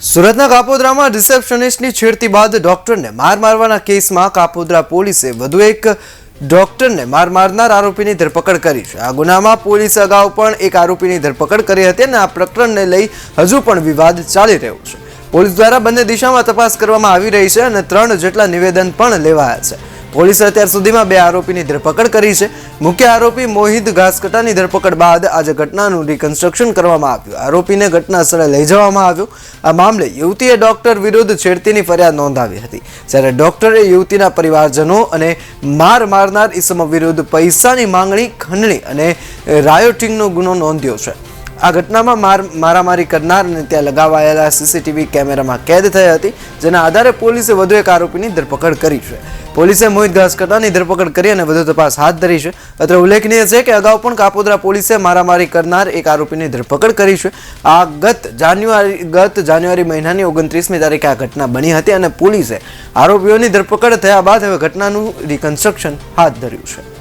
સુરતના કાપોદ્રામાં રિસેપ્શનિસ્ટની છેડતી બાદ ડોક્ટરને માર મારવાના કેસમાં કાપોદ્રા પોલીસે વધુ એક ડોક્ટરને માર મારનાર આરોપીની ધરપકડ કરી છે. આ ગુનામાં પોલીસ અગાઉ પણ એક આરોપીની ધરપકડ કરી હતી અને આ પ્રકરણને લઈ હજુ પણ વિવાદ ચાલી રહ્યો છે. પોલીસ દ્વારા બંને દિશામાં તપાસ કરવામાં આવી રહી છે અને ત્રણ જેટલા નિવેદન પણ લેવાયા છે. પોલીસે અત્યાર સુધીમાં બે આરોપીની ધરપકડ કરી છે. મુખ્ય આરોપી મોહિત ઘાસકટાની ધરપકડ બાદ આજે ઘટનાનું રિકન્સ્ટ્રક્શન કરવામાં આવ્યું. આરોપીને ઘટના સ્થળે લઈ જવામાં આવ્યો. આ મામલે યુવતીએ ડોક્ટર વિરુદ્ધ છેડતીની ફરિયાદ નોંધાવી હતી. જ્યારે ડોક્ટરે યુવતીના પરિવારજનો અને માર મારનાર ઇસમો વિરુદ્ધ પૈસાની માંગણી, ખંડણી અને રાયોટિંગનો ગુનો નોંધ્યો છે. આ ઘટનામાં માર મારામારી કરનાર અને ત્યાં લગાવાયેલા સીસીટીવી કેમેરામાં કેદ થઈ હતી, જેના આધારે પોલીસે વધુ એક આરોપીની ધરપકડ કરી છે. પોલીસે મોહિત ઘાસકટાની ધરપકડ કરી અને વધુ તપાસ હાથ ધરી છે. અત્રે ઉલ્લેખનીય છે કે અગાઉ પણ કાપોદ્રા પોલીસે મારામારી કરનાર એક આરોપીની ધરપકડ કરી છે. આ ગત જાન્યુઆરી ગત જાન્યુઆરી મહિનાની ઓગણત્રીસમી તારીખે આ ઘટના બની હતી અને પોલીસે આરોપીઓની ધરપકડ થયા બાદ હવે ઘટનાનું રિકન્સ્ટ્રક્શન હાથ ધર્યું છે.